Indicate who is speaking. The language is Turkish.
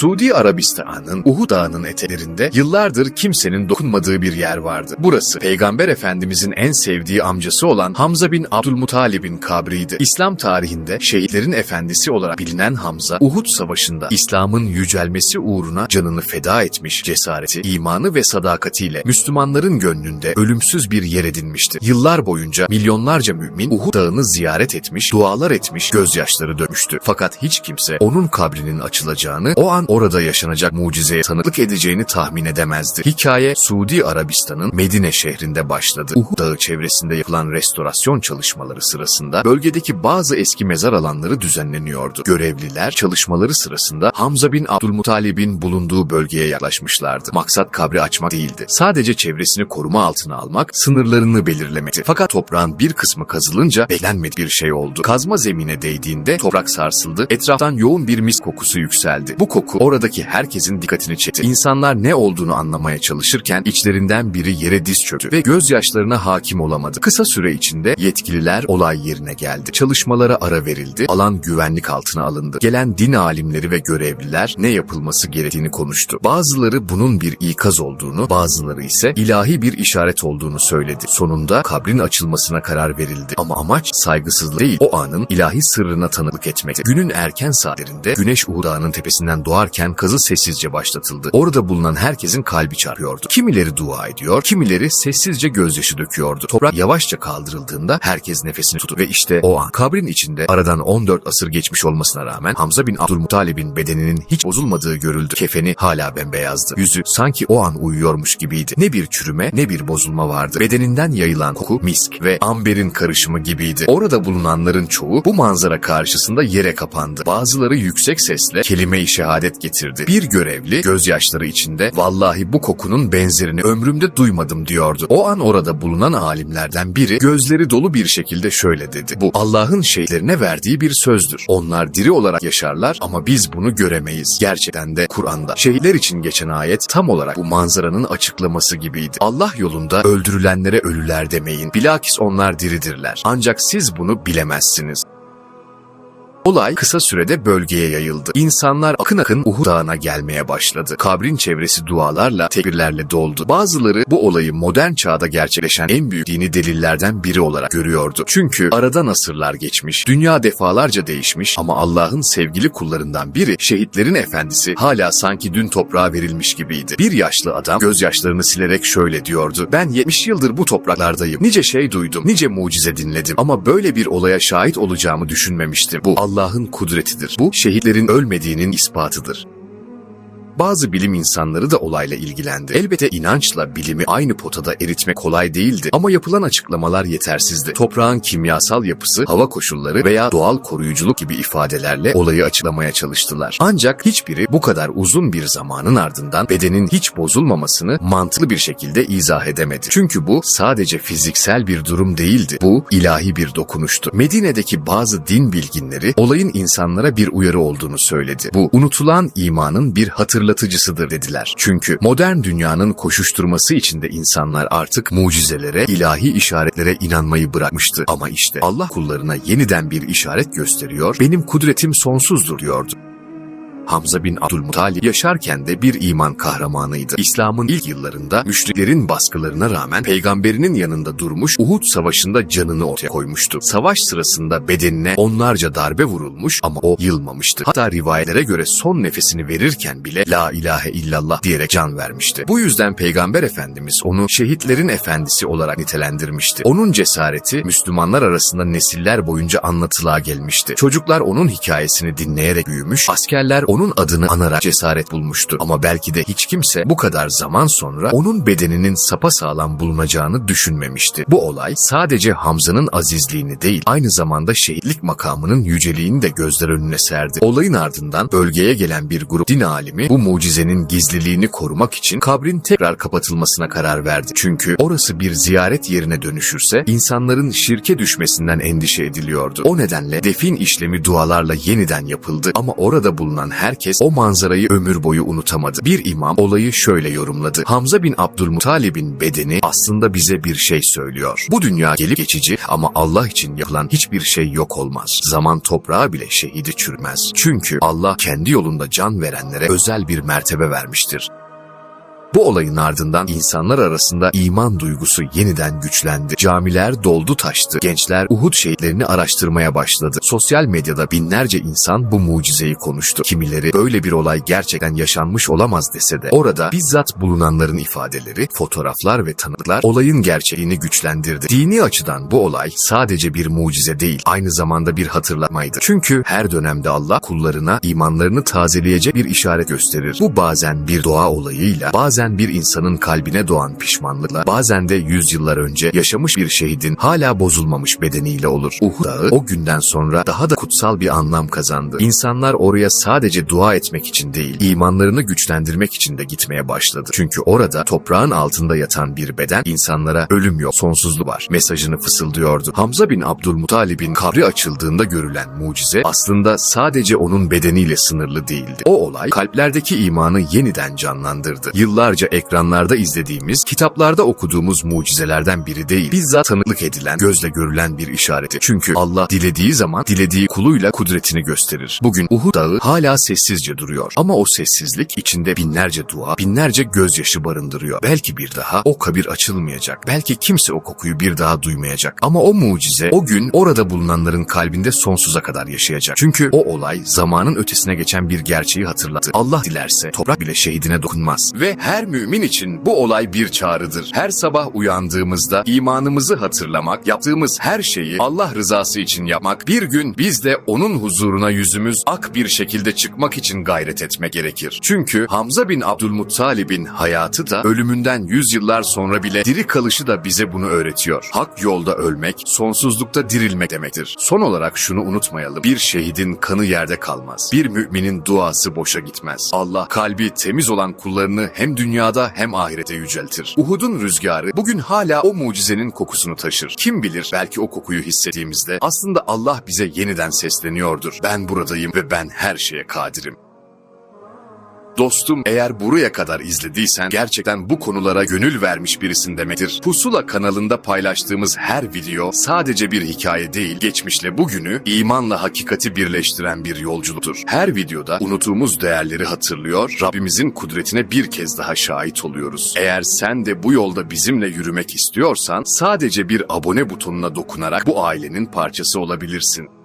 Speaker 1: Suudi Arabistan'ın Uhud Dağı'nın eteklerinde yıllardır kimsenin dokunmadığı bir yer vardı. Burası Peygamber Efendimizin en sevdiği amcası olan Hamza bin Abdülmuttalib'in kabriydi. İslam tarihinde şehitlerin efendisi olarak bilinen Hamza, Uhud Savaşı'nda İslam'ın yücelmesi uğruna canını feda etmiş cesareti, imanı ve sadakatiyle Müslümanların gönlünde ölümsüz bir yer edinmişti. Yıllar boyunca milyonlarca mümin Uhud Dağı'nı ziyaret etmiş, dualar etmiş, gözyaşları dökmüştü. Fakat hiç kimse onun kabrinin açılacağını, o an orada yaşanacak mucizeye tanıklık edeceğini tahmin edemezdi. Hikaye Suudi Arabistan'ın Medine şehrinde başladı. Uhud Dağı çevresinde yapılan restorasyon çalışmaları sırasında bölgedeki bazı eski mezar alanları düzenleniyordu. Görevliler çalışmaları sırasında Hamza bin Abdülmuttalib'in bulunduğu bölgeye yaklaşmışlardı. Maksat kabri açmak değildi. Sadece çevresini koruma altına almak, sınırlarını belirlemekti. Fakat toprağın bir kısmı kazılınca beklenmedik bir şey oldu. Kazma zemine değdiğinde toprak sarsıldı, etraftan yoğun bir mis kokusu yükseldi. Bu koku oradaki herkesin dikkatini çekti. İnsanlar ne olduğunu anlamaya çalışırken içlerinden biri yere diz çöktü ve gözyaşlarına hakim olamadı. Kısa süre içinde yetkililer olay yerine geldi. Çalışmalara ara verildi, alan güvenlik altına alındı. Gelen din alimleri ve görevliler ne yapılması gerektiğini konuştu. Bazıları bunun bir ikaz olduğunu, bazıları ise ilahi bir işaret olduğunu söyledi. Sonunda kabrin açılmasına karar verildi. Ama amaç saygısızlık değil, o anın ilahi sırrına tanıklık etmekti. Günün erken saatlerinde güneş Dağı'nın tepesinden doğarken kazı sessizce başlatıldı. Orada bulunan herkesin kalbi çarpıyordu. Kimileri dua ediyor, kimileri sessizce gözyaşı döküyordu. Toprak yavaşça kaldırıldığında herkes nefesini tuttu ve işte o an kabrin içinde aradan 14 asır geçmiş olmasına rağmen Hamza bin Abdülmuttalib'in bedeninin hiç bozulmadığı görüldü. Kefeni hala bembeyazdı. Yüzü sanki o an uyuyormuş gibiydi. Ne bir çürüme ne bir bozulma vardı. Bedeninden yayılan koku misk ve amberin karışımı gibiydi. Orada bulunanların çoğu bu manzara karşısında yere kapandı. Bazıları yüksek sesle kelime-i şehadet getirdi. Bir görevli gözyaşları içinde vallahi bu kokunun benzerini ömrümde duymadım diyordu. O an orada bulunan alimlerden biri gözleri dolu bir şekilde şöyle dedi. Bu Allah'ın şeylerine verdiği bir sözdür. Onlar diri olarak yaşarlar ama biz bunu göremeyiz. Gerçekten de Kur'an'da şehitler için geçen ayet tam olarak bu manzaranın açıklaması gibiydi. Allah yolunda öldürülenlere ölüler demeyin. Bilakis onlar diridirler. Ancak siz bunu bilemezsiniz. Olay kısa sürede bölgeye yayıldı. İnsanlar akın akın Uhud Dağı'na gelmeye başladı. Kabrin çevresi dualarla, tekbirlerle doldu. Bazıları bu olayı modern çağda gerçekleşen en büyük dini delillerden biri olarak görüyordu. Çünkü aradan asırlar geçmiş, dünya defalarca değişmiş ama Allah'ın sevgili kullarından biri, şehitlerin efendisi hala sanki dün toprağa verilmiş gibiydi. Bir yaşlı adam gözyaşlarını silerek şöyle diyordu. Ben 70 yıldır bu topraklardayım. Nice şey duydum, nice mucize dinledim ama böyle bir olaya şahit olacağımı düşünmemiştim. Bu Allah'ın kudretidir. Bu şehitlerin ölmediğinin ispatıdır. Bazı bilim insanları da olayla ilgilendi. Elbette inançla bilimi aynı potada eritmek kolay değildi ama yapılan açıklamalar yetersizdi. Toprağın kimyasal yapısı, hava koşulları veya doğal koruyuculuk gibi ifadelerle olayı açıklamaya çalıştılar. Ancak hiçbiri bu kadar uzun bir zamanın ardından bedenin hiç bozulmamasını mantıklı bir şekilde izah edemedi. Çünkü bu sadece fiziksel bir durum değildi. Bu ilahi bir dokunuştu. Medine'deki bazı din bilginleri olayın insanlara bir uyarı olduğunu söyledi. Bu unutulan imanın bir hatırlatıcısıdır dediler. Çünkü modern dünyanın koşuşturması içinde insanlar artık mucizelere, ilahi işaretlere inanmayı bırakmıştı. Ama işte Allah kullarına yeniden bir işaret gösteriyor, benim kudretim sonsuzdur diyordu. Hamza bin Abdülmuttalib yaşarken de bir iman kahramanıydı. İslam'ın ilk yıllarında müşriklerin baskılarına rağmen peygamberinin yanında durmuş Uhud savaşında canını ortaya koymuştu. Savaş sırasında bedenine onlarca darbe vurulmuş ama o yılmamıştı. Hatta rivayetlere göre son nefesini verirken bile la ilahe illallah diyerek can vermişti. Bu yüzden peygamber efendimiz onu şehitlerin efendisi olarak nitelendirmişti. Onun cesareti Müslümanlar arasında nesiller boyunca anlatılığa gelmişti. Çocuklar onun hikayesini dinleyerek büyümüş, askerler onun adını anarak cesaret bulmuştu. Ama belki de hiç kimse bu kadar zaman sonra onun bedeninin sapasağlam bulunacağını düşünmemişti. Bu olay sadece Hamza'nın azizliğini değil, aynı zamanda şehitlik makamının yüceliğini de gözler önüne serdi. Olayın ardından bölgeye gelen bir grup din alimi bu mucizenin gizliliğini korumak için kabrin tekrar kapatılmasına karar verdi. Çünkü orası bir ziyaret yerine dönüşürse insanların şirke düşmesinden endişe ediliyordu. O nedenle defin işlemi dualarla yeniden yapıldı ama orada bulunan herkes o manzarayı ömür boyu unutamadı. Bir imam olayı şöyle yorumladı. Hamza bin Abdülmuttalib'in bedeni aslında bize bir şey söylüyor. Bu dünya gelip geçici ama Allah için yapılan hiçbir şey yok olmaz. Zaman toprağa bile şehidi çürümez. Çünkü Allah kendi yolunda can verenlere özel bir mertebe vermiştir. Bu olayın ardından insanlar arasında iman duygusu yeniden güçlendi. Camiler doldu taştı. Gençler Uhud şehitlerini araştırmaya başladı. Sosyal medyada binlerce insan bu mucizeyi konuştu. Kimileri böyle bir olay gerçekten yaşanmış olamaz dese de orada bizzat bulunanların ifadeleri, fotoğraflar ve tanıklar olayın gerçeğini güçlendirdi. Dini açıdan bu olay sadece bir mucize değil, aynı zamanda bir hatırlatmaydı. Çünkü her dönemde Allah kullarına imanlarını tazeleyecek bir işaret gösterir. Bu bazen bir doğa olayıyla, bazen bir insanın kalbine doğan pişmanlıkla, bazen de yüzyıllar önce yaşamış bir şehidin hala bozulmamış bedeniyle olur. Uhud dağı o günden sonra daha da kutsal bir anlam kazandı. İnsanlar oraya sadece dua etmek için değil, imanlarını güçlendirmek için de gitmeye başladı. Çünkü orada toprağın altında yatan bir beden insanlara ölüm yok, sonsuzluğu var mesajını fısıldıyordu. Hamza bin Abdülmuttalib'in kabri açıldığında görülen mucize aslında sadece onun bedeniyle sınırlı değildi. O olay kalplerdeki imanı yeniden canlandırdı. Yıllarca ekranlarda izlediğimiz, kitaplarda okuduğumuz mucizelerden biri değil, bizzat tanıklık edilen, gözle görülen bir işareti. Çünkü Allah dilediği zaman dilediği kuluyla kudretini gösterir. Bugün Uhud dağı hala sessizce duruyor. Ama o sessizlik içinde binlerce dua, binlerce gözyaşı barındırıyor. Belki bir daha o kabir açılmayacak. Belki kimse o kokuyu bir daha duymayacak. Ama o mucize o gün orada bulunanların kalbinde sonsuza kadar yaşayacak. Çünkü o olay zamanın ötesine geçen bir gerçeği hatırlattı. Allah dilerse toprak bile şehidine dokunmaz. Ve her mümin için bu olay bir çağrıdır. Her sabah uyandığımızda imanımızı hatırlamak, yaptığımız her şeyi Allah rızası için yapmak, bir gün biz de onun huzuruna yüzümüz ak bir şekilde çıkmak için gayret etmek gerekir. Çünkü Hamza bin Abdülmuttalib'in hayatı da ölümünden yüzyıllar sonra bile diri kalışı da bize bunu öğretiyor. Hak yolda ölmek, sonsuzlukta dirilmek demektir. Son olarak şunu unutmayalım. Bir şehidin kanı yerde kalmaz. Bir müminin duası boşa gitmez. Allah kalbi temiz olan kullarını hem dünyada hem ahirete yüceltir. Uhud'un rüzgarı bugün hala o mucizenin kokusunu taşır. Kim bilir belki o kokuyu hissettiğimizde aslında Allah bize yeniden sesleniyordur. Ben buradayım ve ben her şeye kadirim. Dostum eğer buraya kadar izlediysen gerçekten bu konulara gönül vermiş birisin demektir. Pusula kanalında paylaştığımız her video sadece bir hikaye değil, geçmişle bugünü imanla hakikati birleştiren bir yolculuktur. Her videoda unuttuğumuz değerleri hatırlıyor, Rabbimizin kudretine bir kez daha şahit oluyoruz. Eğer sen de bu yolda bizimle yürümek istiyorsan sadece bir abone butonuna dokunarak bu ailenin parçası olabilirsin.